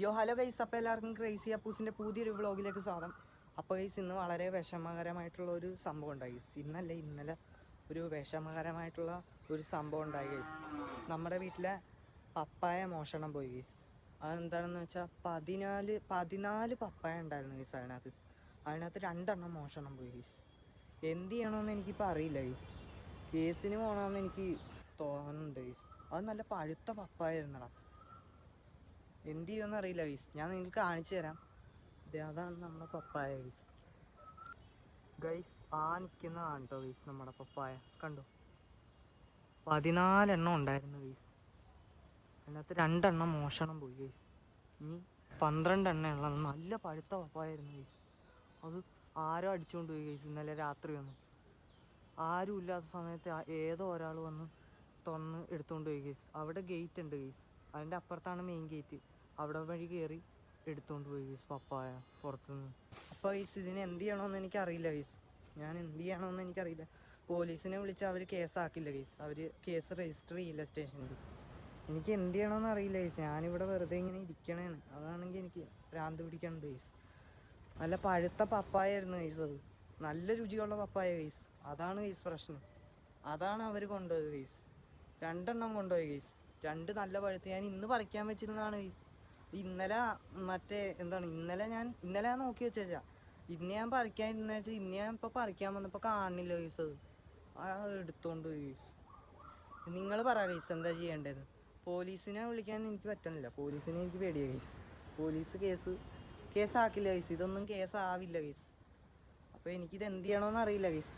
യോ hello guys അപ്പോൾ എല്ലാവർക്കും ക്രേസി അപ്പൂസിന്റെ പുതിയൊരു വ്ളോഗിലേക്ക് സ്വാഗതം. അപ്പോൾ ഗൈസ് ഇന്ന് വളരെ വിഷമകരമായിട്ടുള്ള ഒരു സംഭവം ഉണ്ടായി. ഗൈസ് ഇന്നല്ല ഇന്നലെ ഒരു വിഷമകരമായിട്ടുള്ള ഒരു സംഭവം ഉണ്ടായി ഗൈസ് നമ്മുടെ വീട്ടിലെ പപ്പായ മോഷണം പോയി ഗൈസ് അതെന്താണെന്ന് വെച്ചാൽ പതിനാല് പതിനാല് പപ്പായ ഉണ്ടായിരുന്നു ഗൈസ് അതിനകത്ത്. അതിനകത്ത് രണ്ടെണ്ണം മോഷണം പോയി ഗൈസ് എന്ത് ചെയ്യണമെന്ന് എനിക്കിപ്പോൾ അറിയില്ല ഗൈസ് കേസിന് പോകണമെന്ന് എനിക്ക് തോന്നുന്നുണ്ട് ഗൈസ് അത് നല്ല പഴുത്ത പപ്പായ ആയിരുന്നടാ. എന്ത് ചെയ്യുമെന്ന് അറിയില്ല വിസ്. ഞാൻ നിങ്ങൾക്ക് കാണിച്ചു തരാം. അതാണ് നമ്മുടെ പപ്പായ വിസ്. ഗൈസ് ആ നിൽക്കുന്നതാണ് കേട്ടോ വിസ് നമ്മുടെ പപ്പായ. കണ്ടോ? പതിനാലെണ്ണം ഉണ്ടായിരുന്നു വിസ്. അതിനകത്ത് രണ്ടെണ്ണം മോഷണം പോയി ഗൈസ്. ഇനി പന്ത്രണ്ടെണ്ണം ഉള്ളത് നല്ല പഴുത്ത പപ്പായായിരുന്നു ഗൈസ് അത് ആരോ അടിച്ചുകൊണ്ട് പോയി ഗൈസ് ഇന്നലെ രാത്രി വന്നു. ആരും ഇല്ലാത്ത സമയത്ത് ഏതോ ഒരാൾ വന്ന് തുറന്ന് എടുത്തുകൊണ്ട് പോയി ഗൈസ്. അവിടെ ഗേറ്റ് ഉണ്ട് ഗൈസ്. അതിന്റെ അപ്പുറത്താണ് മെയിൻ ഗേറ്റ് അവിടെ വഴി കയറി എടുത്തുകൊണ്ട് പോയി വീസ് പപ്പായ പുറത്തുനിന്ന്. അപ്പോൾ ഗൈസ് ഇതിന് എന്ത് ചെയ്യണോന്ന് എനിക്ക് അറിയില്ല ഗൈസ് ഞാൻ എന്ത് ചെയ്യണമെന്ന് എനിക്കറിയില്ല. പോലീസിനെ വിളിച്ച് അവർ കേസാക്കില്ല ഗൈസ് അവർ കേസ് രജിസ്റ്റർ ചെയ്യില്ല സ്റ്റേഷനിൽ എനിക്ക് എന്ത് ചെയ്യണമെന്ന് അറിയില്ല ഗൈസ് ഞാനിവിടെ വെറുതെ ഇങ്ങനെ ഇരിക്കണേണ്. അതാണെങ്കിൽ എനിക്ക് ഭ്രാന്ത് പിടിക്കണുണ്ട് ഗൈസ് നല്ല പഴുത്ത പപ്പായ ആയിരുന്നു ഗൈസ് അത്. നല്ല രുചിയുള്ള പപ്പായ ഗൈസ് അതാണ് ഗൈസ് പ്രശ്നം. അതാണ് അവർ കൊണ്ടുപോയത് ഗൈസ് രണ്ടെണ്ണം കൊണ്ടുപോയി ഗൈസ് രണ്ട് നല്ല പഴുത്ത് ഞാൻ ഇന്ന് പറിക്കാൻ വെച്ചിരുന്നതാണ് ഗൈസ് ഇന്നലെ മറ്റേ എന്താണ് ഇന്നലെ ഞാൻ ഇന്നലെ ഞാൻ നോക്കി വെച്ചാ ഇന്ന് ഞാൻ പറിക്കാൻ ഇരുന്ന വെച്ചാൽ ഇന്ന് ഞാൻ ഇപ്പോൾ പറിക്കാൻ വന്നപ്പോൾ കാണില്ല ഗൈസ് അത് എടുത്തോണ്ട് ഗൈസ് നിങ്ങൾ പറ ഗൈസ് എന്താ ചെയ്യേണ്ടത് പോലീസിനെ വിളിക്കാൻ എനിക്ക് പറ്റണില്ല. പോലീസിനെ എനിക്ക് പേടിയ ഗൈസ് പോലീസ് കേസ് കേസാക്കില്ല ഗൈസ് ഇതൊന്നും കേസാവില്ല ഗൈസ് അപ്പോൾ എനിക്കിത് എന്ത് ചെയ്യണമെന്ന് അറിയില്ല ഗൈസ്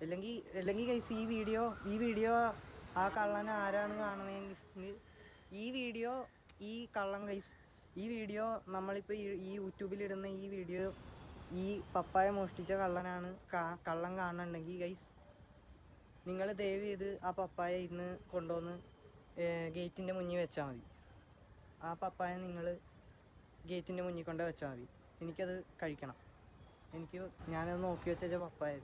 അല്ലെങ്കിൽ അല്ലെങ്കിൽ ഗൈസ് ഈ വീഡിയോ ഈ വീഡിയോ ആ കള്ളൻ ആരാണ് കാണുന്നതെങ്കിൽ ഈ വീഡിയോ ഈ കള്ളൻ ഗൈസ് ഈ വീഡിയോ നമ്മളിപ്പോൾ ഈ യൂട്യൂബിലിടുന്ന ഈ വീഡിയോ ഈ പപ്പായ മോഷ്ടിച്ച കള്ളനാണ് കള്ളം കാണുന്നുണ്ടെങ്കിൽ ഗൈസ് നിങ്ങൾ ദയവ് ചെയ്ത് ആ പപ്പായ ഇന്ന് കൊണ്ടുവന്ന് ഗേറ്റിന്റെ മുന്നിൽ വെച്ചാൽ മതി. ആ പപ്പായ നിങ്ങൾ ഗേറ്റിന്റെ മുന്നിൽ കൊണ്ട് വെച്ചാൽ മതി. എനിക്കത് കഴിക്കണം. എനിക്ക് ഞാനത് നോക്കി വെച്ച പപ്പായ.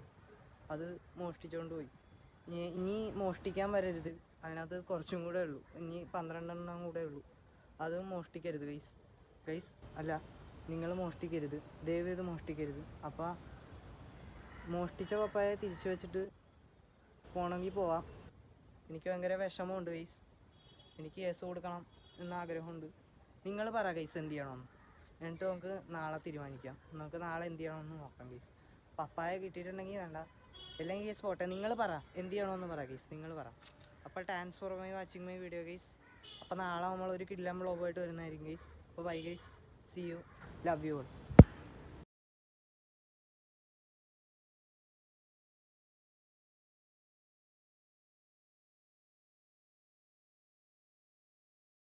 അത് മോഷ്ടിച്ചുകൊണ്ട് പോയി. ഇനി മോഷ്ടിക്കാൻ വരരുത്. അതിനകത്ത് കുറച്ചും കൂടെ ഉള്ളൂ. ഇനി പന്ത്രണ്ടെണ്ണം കൂടെ ഉള്ളൂ. അത് മോഷ്ടിക്കരുത് ഗൈസ് ഗൈസ് അല്ല നിങ്ങൾ മോഷ്ടിക്കരുത്. ദയവ് ചെയ്ത് മോഷ്ടിക്കരുത്. അപ്പോൾ മോഷ്ടിച്ച പപ്പായ തിരിച്ചു വെച്ചിട്ട് പോകണമെങ്കിൽ പോവാം. എനിക്ക് ഭയങ്കര വിഷമമുണ്ട് ഗൈസ് എനിക്ക് കേസ് കൊടുക്കണം എന്ന ആഗ്രഹമുണ്ട്. നിങ്ങൾ പറ ഗൈസ് എന്ത് ചെയ്യണമെന്ന് എന്നിട്ട് നമുക്ക് നാളെ തീരുമാനിക്കാം. നമുക്ക് നാളെ എന്ത് ചെയ്യണമെന്ന് നോക്കാം ഗൈസ് പപ്പായ കിട്ടിയിട്ടുണ്ടെങ്കിൽ വേണ്ട. അല്ലെങ്കിൽ ഗൈസ് പോട്ടെ. നിങ്ങൾ പറ എന്ത് ചെയ്യണമെന്ന് പറ ഗൈസ് നിങ്ങൾ പറ. അപ്പോൾ my watching my video guys അപ്പോൾ നാളെ നമ്മളൊരു കിഡ്ലം ബ്ലോഗായിട്ട് വരുന്നതായിരിക്കും ഗൈസ് അപ്പോൾ bye guys see you love you